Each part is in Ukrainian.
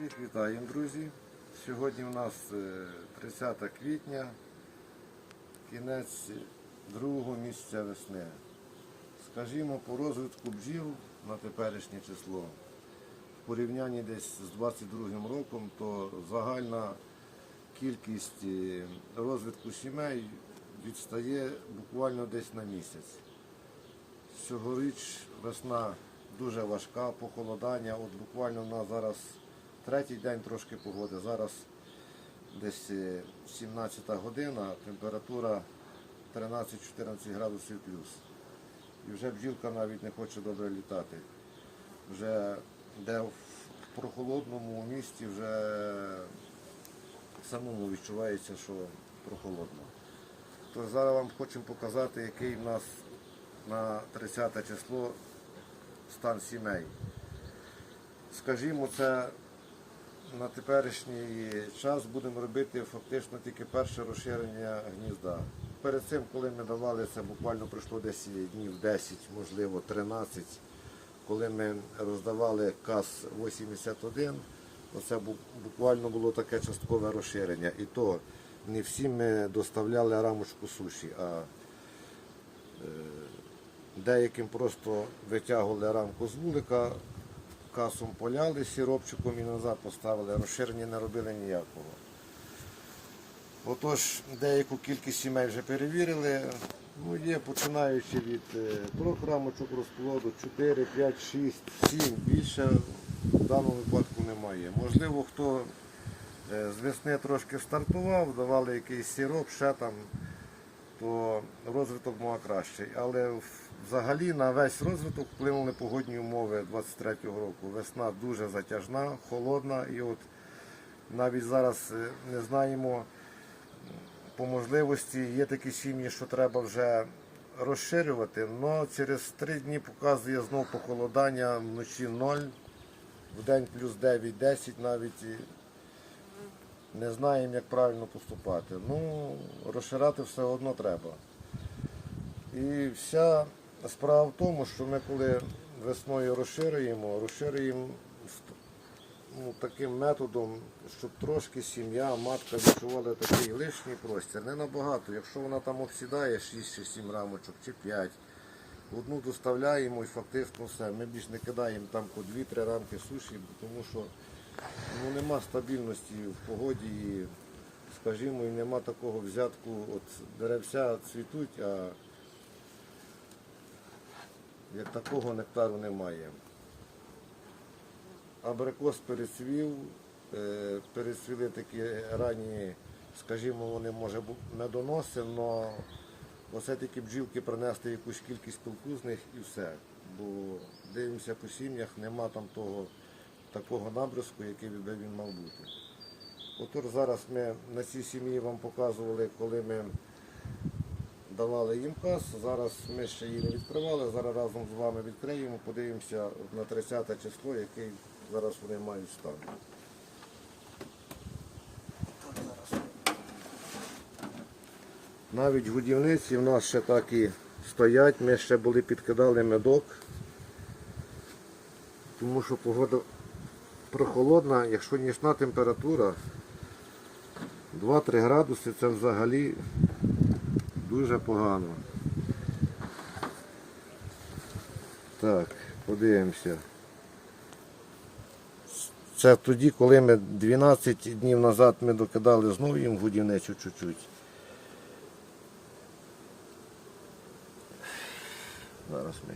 Всіх вітаємо, друзі. Сьогодні у нас е, 30 квітня, кінець другого місяця весни. Скажімо, по розвитку бджіл на теперішнє число, в порівнянні десь з 22 роком, то загальна кількість е, розвитку сімей відстає буквально десь на місяць. Цьогоріч весна дуже важка, похолодання. От буквально на зараз третій день трошки погоди. Зараз десь е, 17 година, температура 13-14 градусів плюс. І вже бджілка навіть не хоче добре літати. Вже де в прохолодному місті вже самому відчувається, що прохолодно. Тож зараз вам хочемо показати, який в нас на 30 число стан сімей. Скажімо, це на теперішній час будемо робити фактично тільки перше розширення гнізда. Перед цим, коли ми давали, це буквально пройшло десь днів 10, можливо 13, коли ми роздавали КАС-81, це буквально було таке часткове розширення. І то не всі ми доставляли рамочку суші, а Деяким просто витягували рамку з вулика, касом поляли сіропчиком і назад поставили, розширення не робили ніякого. Отож, деяку кількість сімей вже перевірили. Ну, є починаючи від е, трьох рамочок розплоду, 4, 5, 6, 7. Більше в даному випадку немає. Можливо, хто е, з весни трошки стартував, давали якийсь сироп, ще там то розвиток мав кращий. Але взагалі на весь розвиток вплинули погодні умови 23-го року. Весна дуже затяжна, холодна, і от навіть зараз е, не знаємо по можливості. Є такі сім'ї, що треба вже розширювати, але через три дні показує знов похолодання вночі 0, в день плюс 9-10 навіть. не знаємо, як правильно поступати. Ну, розширяти все одно треба. І вся справа в тому, що ми коли весною розширюємо, розширюємо ну, таким методом, щоб трошки сім'я, матка відчувала такий лишній простір. Не набагато. Якщо вона там обсідає 6 чи 7 рамочок чи 5, одну доставляємо і фактично все. Ми більш не кидаємо там по 2-3 рамки суші, тому що ну, нема стабільності в погоді, і, скажімо, і нема такого взятку. От деревця цвітуть, а як такого нектару немає. Абрикос перецвів, е, перецвіли такі ранні, скажімо, вони може бу- медоноси, але оце такі бджілки принесли якусь кількість пилку з них і все. Бо дивимося по сім'ях, нема там того такого набризку, який би він мав бути. Отож зараз ми на цій сім'ї вам показували, коли ми давали їм кас. Зараз ми ще її не відкривали. Зараз разом з вами відкриємо, подивимося на 30 число, який зараз вони мають стан. Навіть годівниці в нас ще так і стоять. Ми ще були підкидали медок, тому що погода прохолодна, якщо нічна температура 2-3 градуси це взагалі дуже погано. Так, подивимося. Це тоді, коли ми 12 днів назад ми докидали знову їм годівничу чуть-чуть. Зараз ми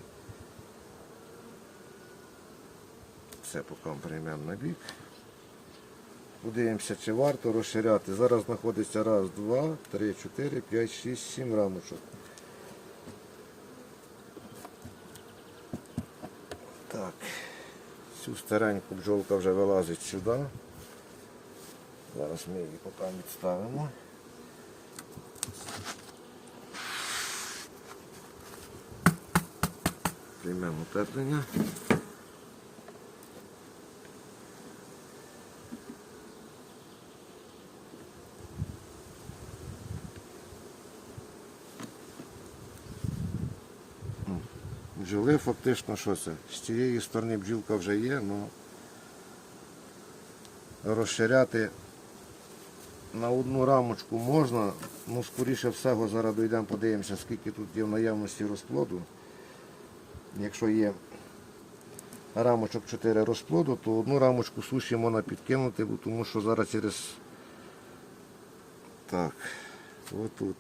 все поки приймемо на бік. Подивимося, чи варто розширяти. Зараз знаходиться раз, два, три, чотири, п'ять, шість, сім рамочок. Так, цю стареньку бджолка вже вилазить сюди. Зараз ми її поки відставимо. Приймемо утеплення. Бджоли фактично що це? З цієї сторони бджілка вже є, але розширяти на одну рамочку можна, ну скоріше всього зараз дійдемо, подивимося, скільки тут є в наявності розплоду. Якщо є рамочок 4 розплоду, то одну рамочку суші можна підкинути, тому що зараз через так, отут.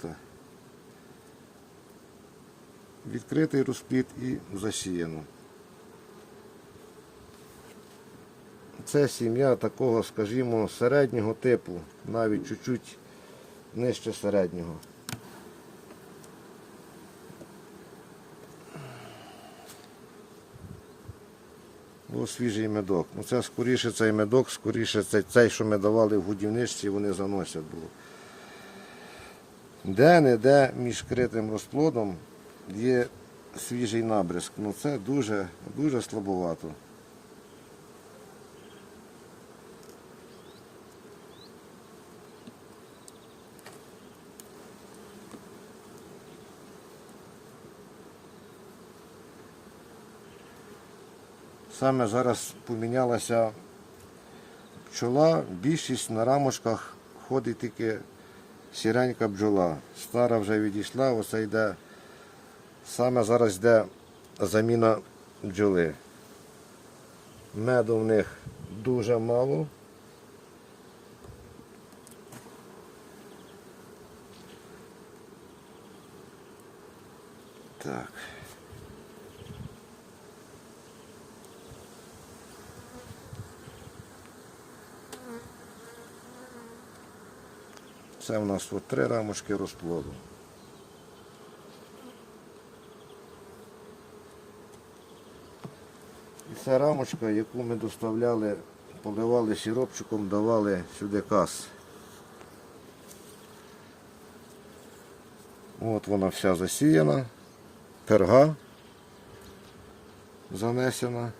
Відкритий розплід і засіяно. Це сім'я такого, скажімо, середнього типу, навіть чуть-чуть нижче середнього. Ось свіжий медок. Ну це скоріше цей медок, скоріше цей, цей, що ми давали в годівничці, вони заносять було. Де-не-де між критим розплодом є свіжий набризк. Ну це дуже, дуже слабовато. Саме зараз помінялася пчола, більшість на рамочках ходить тільки сіренька бджола. Стара вже відійшла, оце йде. Саме зараз йде заміна бджоли. Меду в них дуже мало. Так. Це в нас от три рамочки розплоду. І ця рамочка, яку ми доставляли, поливали сиропчиком, давали сюди кас. От вона вся засіяна, перга занесена.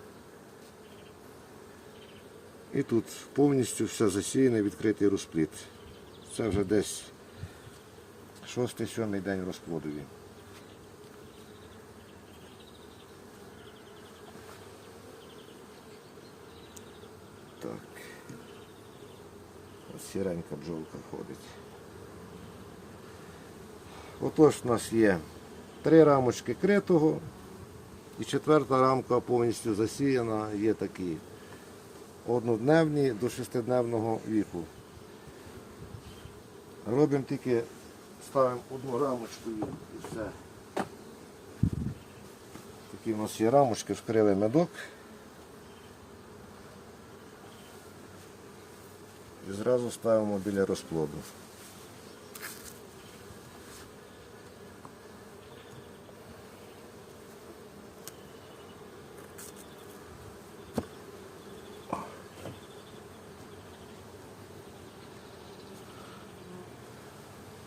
І тут повністю все засіяне, відкритий розплід. Це вже десь шостий-сьомий день розплодові. Так. Ось сіренька бджолка ходить. Отож у нас є три рамочки критого і четверта рамка повністю засіяна, є такі однодневні до шестидневного віку. Робимо тільки, ставимо одну рамочку і все. Такі у нас є рамочки, вскрили медок. Зразу ставимо біля розплоду.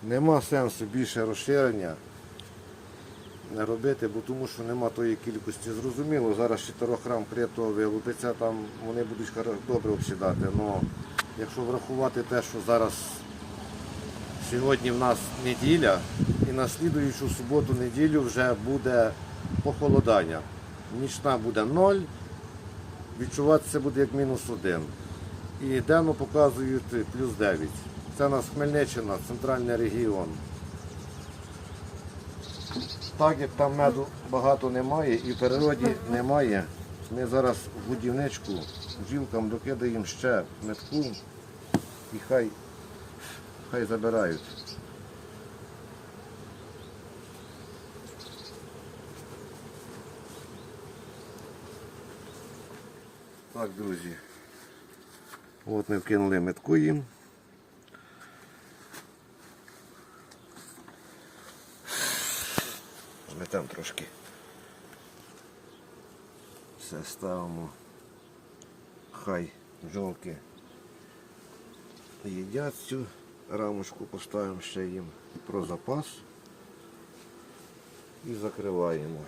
Нема сенсу більше розширення не робити, бо тому що нема тої кількості. Зрозуміло, зараз чотирьох рам критого вилупиться, там вони будуть добре обсідати. Но якщо врахувати те, що зараз сьогодні в нас неділя, і на слідуючу суботу-неділю вже буде похолодання. Нічна буде 0, відчуватися буде як мінус 1. І денно показують плюс 9. Це у нас Хмельниччина, центральний регіон. Так як там меду багато немає і в природі немає, ми зараз в будівничку бджілкам докидаємо ще метку і хай, хай забирають. Так, друзі. От ми вкинули метку їм. Зметемо трошки. Все ставимо. Хай жолки їдять цю рамочку, поставимо ще їм про запас і закриваємо.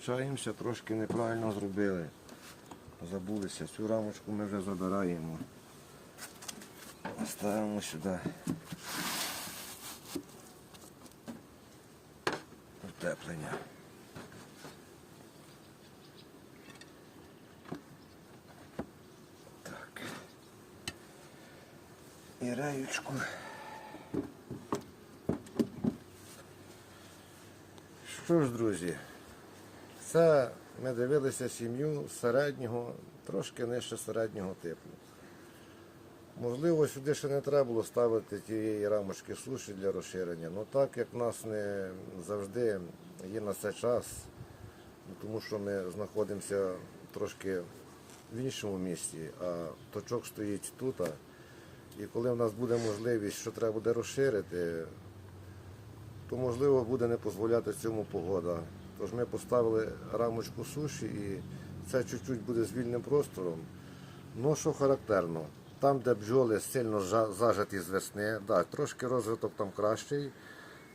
Вибачаємося, трошки неправильно зробили. Забулися. Цю рамочку ми вже забираємо. Ставимо сюди. Утеплення. Так. І реючку. Що ж, друзі, це ми дивилися сім'ю середнього, трошки нижче середнього типу. Можливо, сюди ще не треба було ставити тієї рамочки суші для розширення. Ну так як в нас не завжди є на це час, тому що ми знаходимося трошки в іншому місці, а точок стоїть тут. І коли в нас буде можливість, що треба буде розширити, то можливо буде не дозволяти цьому погода. Тож ми поставили рамочку суші і це чуть-чуть буде з вільним простором. Ну що характерно, там, де бджоли сильно зажаті з весни, да, трошки розвиток там кращий.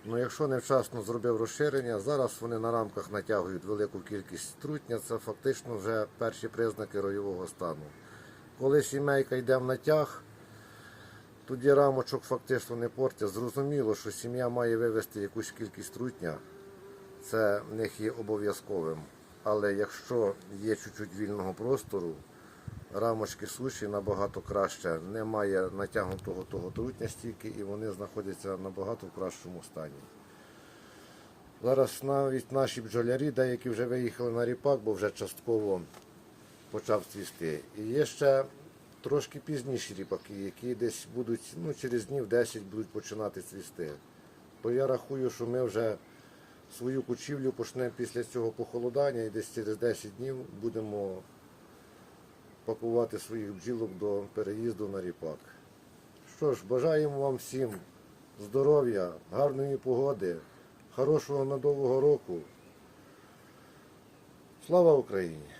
Ну якщо невчасно зробив розширення, зараз вони на рамках натягують велику кількість трутня, це фактично вже перші признаки ройового стану. Коли сімейка йде в натяг, тоді рамочок фактично не портять. Зрозуміло, що сім'я має вивести якусь кількість трутня, це в них є обов'язковим. Але якщо є чуть-чуть вільного простору, рамочки суші набагато краще, немає натягнутого того трутня стільки і вони знаходяться набагато в кращому стані. Зараз навіть наші бджолярі, деякі вже виїхали на ріпак, бо вже частково почав цвісти. І є ще трошки пізніші ріпаки, які десь будуть, ну, через днів 10 будуть починати цвісти. То я рахую, що ми вже свою кучівлю почнемо після цього похолодання і десь через 10 днів будемо пакувати своїх бджілок до переїзду на ріпак. Що ж, бажаємо вам всім здоров'я, гарної погоди, хорошого надового року. Слава Україні!